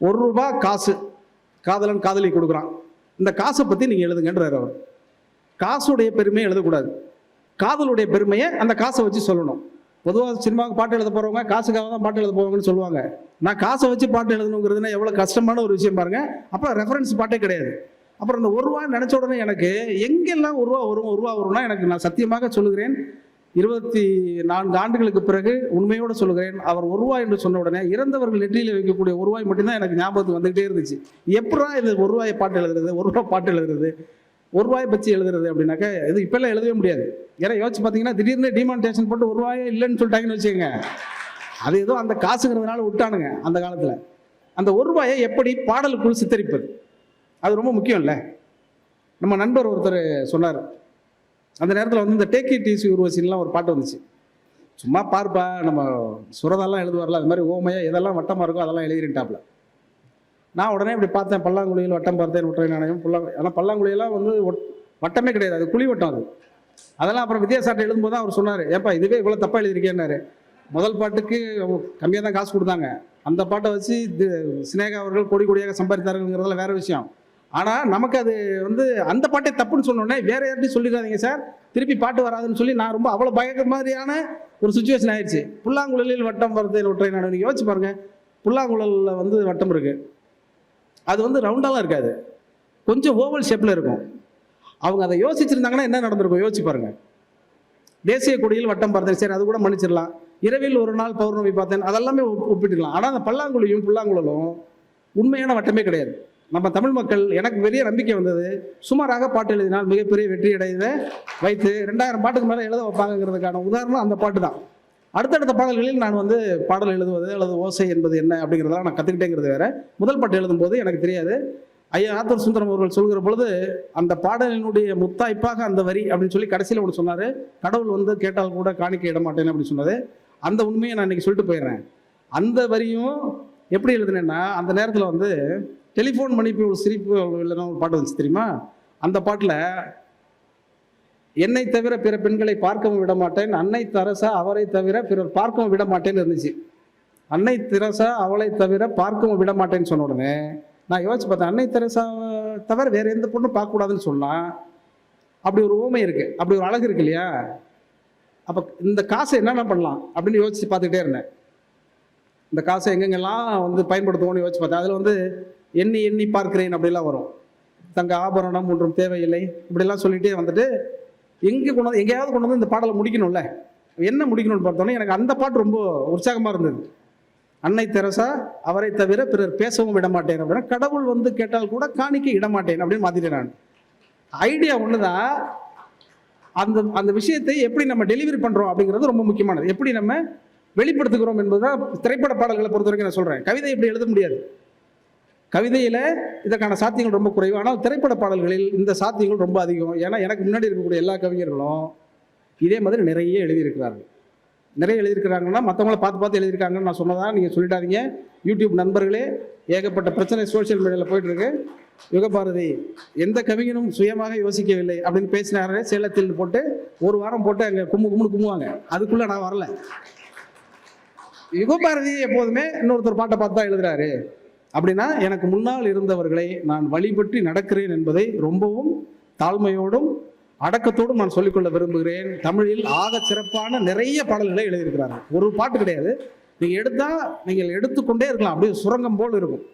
ஒரு ரூபா காசு காதலன் காதலி கொடுக்குறான். இந்த காசை பற்றி நீங்கள் எழுதுங்கன்றார் அவர். காசுடைய பெருமையை எழுதக்கூடாது. காதலுடைய பெருமையை அந்த காசை வச்சு சொல்லணும். பொதுவாக சினிமாவுக்கு பாட்டு எழுத போகிறவங்க காசுக்காக தான் பாட்டு எழுத போவாங்கன்னு சொல்லுவாங்க. நான் காசை வச்சு பாட்டு எழுதணுங்கிறதுனா எவ்வளோ கஷ்டமான ஒரு விஷயம் பாருங்கள் அப்போ ரெஃபரன்ஸ் பாட்டே கிடையாது. அப்புறம் இந்த ஒரு ரூபா நினச்ச உடனே எனக்கு எங்கெல்லாம் ஒரு ரூபா வரும் ஒரு ரூபா வரும்னா எனக்கு நான் சத்தியமாக சொல்லுகிறேன். இருபத்தி நான்கு ஆண்டுகளுக்கு பிறகு உண்மையோடு சொல்லுகிறேன் அவர் ஒரு ரூபாய் என்று சொன்ன உடனே இறந்தவர்கள் நெற்றியில் வைக்கக்கூடிய ஒரு ரூபாய் மட்டும்தான் எனக்கு ஞாபகத்துக்கு வந்துகிட்டே இருந்துச்சு. எப்படா இது ஒரு ரூபாய் பாட்டு எழுதுறது ஒரு ரூபாய் பாட்டு எழுதுறது ஒரு ரூபாய் பற்றி எழுதுறது அப்படின்னாக்கா இது இப்பெல்லாம் எழுதவே முடியாது. ஏன்னா யோசிச்சு பார்த்தீங்கன்னா திடீர்னு டிமானிட்டேஷன் போட்டு ஒரு ரூபாயே இல்லைன்னு சொல்லிட்டாங்கன்னு வச்சுக்கோங்க. அது ஏதோ அந்த காசுங்கிறதுனால விட்டானுங்க அந்த காலத்தில். அந்த ஒரு ரூபாயை எப்படி பாடலுக்குள் சித்தரிப்பது? அது ரொம்ப முக்கியம் இல்லை நம்ம நண்பர் ஒருத்தர் சொன்னார் அந்த நேரத்தில் வந்து இந்த டேக்கி ஈஸி உருவசின்லாம் ஒரு பாட்டு வந்துச்சு. சும்மா பார்ப்பா நம்ம சுரதெல்லாம் எழுதுவார்ல அது மாதிரி ஓமையா எதெல்லாம் வட்டமாக இருக்கோ அதெல்லாம் எழுதிருட்டாப்ல நான் உடனே இப்படி பார்த்தேன் பல்லாங்குழியில் வட்டம் பார்த்தேன் ஒற்றை நாணயம் புல்லா ஆனால் பல்லாங்குழியெல்லாம் வந்து ஒட்- வட்டமே கிடையாது அது குழி வட்டம் அது. அதெல்லாம் அப்புறம் வித்யாசாட்டை எழுதும்போது தான் அவர் சொன்னார் ஏப்பா இதுவே இவ்வளோ தப்பாக எழுதியிருக்கேன்னாரு. முதல் பாட்டுக்கு கம்மியாக தான் காசு கொடுத்தாங்க. அந்த பாட்டை வச்சு இது சினேகா அவர்கள் கொடி கொடியாக சம்பாதித்தார்கள்ங்கிறதுல வேற விஷயம். ஆனால் நமக்கு அது வந்து அந்த பாட்டை தப்புன்னு சொன்னோடனே வேற யார்ட்டையும் சொல்லிடாதீங்க சார். திருப்பி பாட்டு வராதுன்னு சொல்லி நான் ரொம்ப அவ்வளோ பயங்கர மாதிரியான ஒரு சுச்சுவேஷன் ஆயிடுச்சு புல்லாங்குழலில் வட்டம் வரது ஒற்றை நான் நீங்கள் யோசிச்சு பாருங்க. புல்லாங்குழலில் வந்து வட்டம் இருக்கு. அது வந்து ரவுண்டாலாம் இருக்காது. கொஞ்சம் ஓவல் ஷேப்பில் இருக்கும். அவங்க அதை யோசிச்சிருந்தாங்கன்னா என்ன நடந்திருக்கும்? யோசிச்சு பாருங்க. தேசிய கொடியில் வட்டம் பார்த்தேன். சரி அது கூட மன்னிச்சிடலாம். இரவில் ஒரு நாள் பௌர்ணமி பார்த்தேன். அதெல்லாமே ஒப்பிட்டுக்கலாம். ஆனால் அந்த பல்லாங்குழியும் புல்லாங்குழலும் உண்மையான வட்டமே கிடையாது. நம்ம தமிழ் மக்கள் எனக்கு பெரிய நம்பிக்கை வந்தது. சுமாராக பாட்டு எழுதினால் மிகப்பெரிய வெற்றி அடையதை வைத்து ரெண்டாயிரம் பாட்டுக்கு மேலே எழுத வைப்பாங்கங்கிறதுக்கான உதாரணம் அந்த பாட்டு தான். அடுத்தடுத்த பாடல்களில் நான் வந்து பாடல் எழுதுவது அல்லது ஓசை என்பது என்ன அப்படிங்கிறதெல்லாம் நான் கற்றுக்கிட்டேங்கிறது வேறு. முதல் பாட்டு எழுதும்போது எனக்கு தெரியாது. ஐயா ஆத்தர் சுந்தரம் அவர்கள் சொல்கிற பொழுது அந்த பாடலினுடைய முத்தாய்ப்பாக அந்த வரி அப்படின்னு சொல்லி கடைசியில் ஒன்று சொன்னார். கடவுள் வந்து கேட்டால் கூட காணிக்க இட மாட்டேன் அப்படின்னு சொன்னது அந்த உண்மையை நான் இன்றைக்கி சொல்லிட்டு போயிடுறேன். அந்த வரியும் எப்படி எழுதுனேன்னா அந்த நேரத்தில் வந்து டெலிஃபோன் மணிப்பு ஒரு சிரிப்பு இல்லைன்னா ஒரு பாட்டு வந்துச்சு தெரியுமா? அந்த பாட்டில் என்னை தவிர பிற பெண்களை பார்க்கவும் விட மாட்டேன். அன்னை தரசா அவரை தவிர பிறர் பார்க்கவும் விட மாட்டேன்னு இருந்துச்சு. அன்னை தெரசா அவளை தவிர பார்க்கவும் விட மாட்டேன்னு சொன்ன உடனே நான் யோசிச்சு பார்த்தேன் அன்னை தெரசா தவிர வேற எந்த பொண்ணும் பார்க்கக்கூடாதுன்னு சொன்னால் அப்படி ஒரு ஊமை இருக்குது அப்படி ஒரு அழகு இருக்கு இல்லையா? அப்போ இந்த காசை என்னென்ன பண்ணலாம்? அப்படின்னு யோசிச்சு பார்த்துக்கிட்டே இருந்தேன். இந்த காசை எங்கெங்கெல்லாம் வந்து பயன்படுத்துவோம்னு யோசிச்சு பார்த்தேன். அதில் வந்து எண்ணி எண்ணி பார்க்கிறேன் அப்படிலாம் வரும். தங்க ஆபரணம் ஒன்றும் தேவையில்லை. இப்படிலாம் சொல்லிகிட்டே வந்துட்டு எங்கே கொண்டு வந்து எங்கேயாவது கொண்டு வந்து இந்த பாடலை முடிக்கணும்ல? என்ன முடிக்கணும்னு பார்த்தோன்னே எனக்கு அந்த பாட்டு ரொம்ப உற்சாகமாக இருந்தது. அன்னை தெரசா அவரை தவிர பிறர் பேசவும் விட மாட்டேன் அப்படின்னா கடவுள் வந்து கேட்டால் கூட காணிக்க இட மாட்டேன் அப்படின்னு மாற்றிட்டேன் நான். ஐடியா ஒன்று தான் அந்த அந்த விஷயத்தை எப்படி நம்ம டெலிவரி பண்ணுறோம் அப்படிங்கிறது ரொம்ப முக்கியமானது. எப்படி நம்ம வெளிப்படுத்துகிறோம் என்பதுதான் திரைப்பட பாடல்களை பொறுத்த வரைக்கும் நான் சொல்கிறேன் கவிதை இப்படி எழுத முடியாது? கவிதையில் இதற்கான சாத்தியங்கள் ரொம்ப குறைவு. ஆனால் திரைப்பட பாடல்களில் இந்த சாத்தியங்கள் ரொம்ப அதிகம். ஏன்னா எனக்கு முன்னாடி இருக்கக்கூடிய எல்லா கவிஞர்களும் இதே மாதிரி நிறைய எழுதியிருக்கிறார்கள். நிறைய எழுதியிருக்கிறாங்கன்னா மற்றவங்கள பார்த்து பார்த்து எழுதியிருக்காங்கன்னு நான் சொன்னதாக நீங்கள் சொல்லிட்டாதீங்க யூடியூப் நண்பர்களே ஏகப்பட்ட பிரச்சனை சோஷியல் மீடியாவில் போயிட்டுருக்கு. யுகபாரதி எந்த கவிஞனும் சுயமாக யோசிக்கவில்லை அப்படின்னு பேசினாரே சேலத்தில் போட்டு ஒரு வாரம் போட்டு அங்கே கும்மு கும்முன்னு கும்முவாங்க. அதுக்குள்ளே நான் வரல. யுகபாரதி எப்போதுமே இன்னொருத்தர் பாட்டை பார்த்து தான் எழுதுறாரு. அப்படின்னா எனக்கு முன்னால் இருந்தவர்களை நான் வழிபற்றி நடக்கிறேன் என்பதை ரொம்பவும் தாழ்மையோடும் அடக்கத்தோடும் நான் சொல்லிக்கொள்ள விரும்புகிறேன். தமிழில் ஆக சிறப்பான நிறைய பாடல்களை எழுதியிருக்கிறார்கள். ஒரு பாட்டு கிடையாது. நீங்கள் எடுத்தால் நீங்கள் எடுத்துக்கொண்டே இருக்கலாம். அப்படியே சுரங்கம் போல் இருக்கும்.